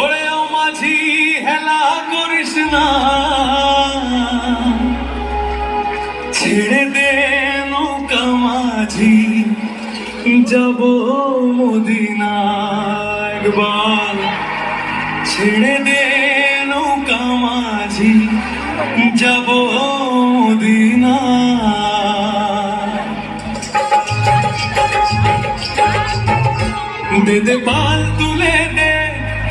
ওরে মাঝি, হেলা করিস না। ছেড়ে দে নৌকা মাঝি, যাব মদিনা একবার। ছেড়ে দে নৌকা মাঝি, যাব মদিনা দে পাল তুলে দে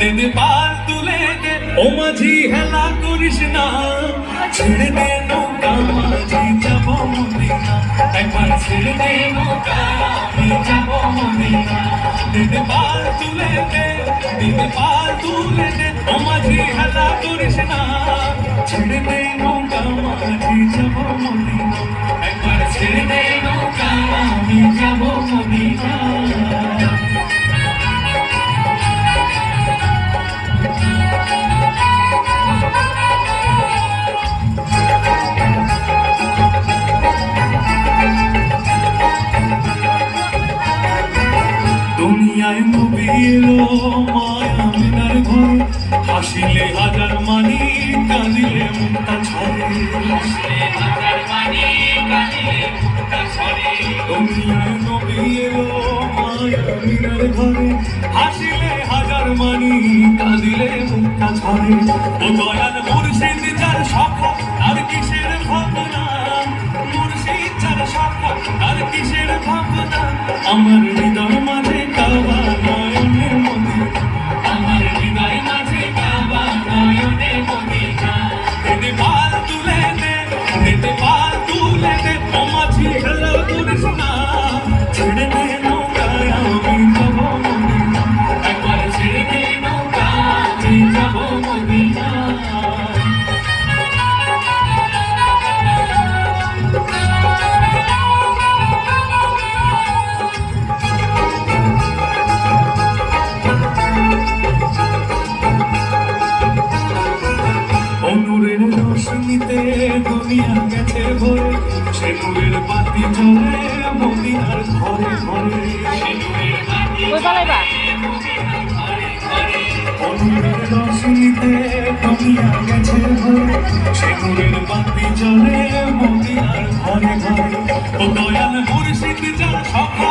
দে দে পাল তুলে দে। ও মাঝি, হেলা করিস না। ছেড়ে দে নৌকা, মাঝি, যাব মদিনা একবার ছেড়ে দে নৌকা, আমি যাব মদিনা দে দে পাল তুলে দে দে দে পাল তুলে দে। ও মাঝি, হেলা করিস না। ছেড়ে দে নৌকা, মাঝি, যাব মদিনা একবার এলো মায়া মিনার ঘরে, হাসিলে হাজার মানি, কাঁদিলে মুক্তা ছড়ে। নবী এলো হাসিলে হাজার মানি, কাঁদিলে মুক্তা ছড়ে। ও দয়াল মুর্শিদ যার সখা আর কিসের ভাবনা? মুর্শিদ যার সখা আর কিসের ভাবনা? আমার ও দুনিয়া গেছে ভরে সে নূরের বাতি জ্বলে মদিনার ঘরে ঘরে। অনুরের রোশনিতে দুনিয়া গেছে ভরে সে নূরের বাতি জ্বলে মদিনার ঘরে ঘরে। ও দয়াল মুর্শিদ যার সখা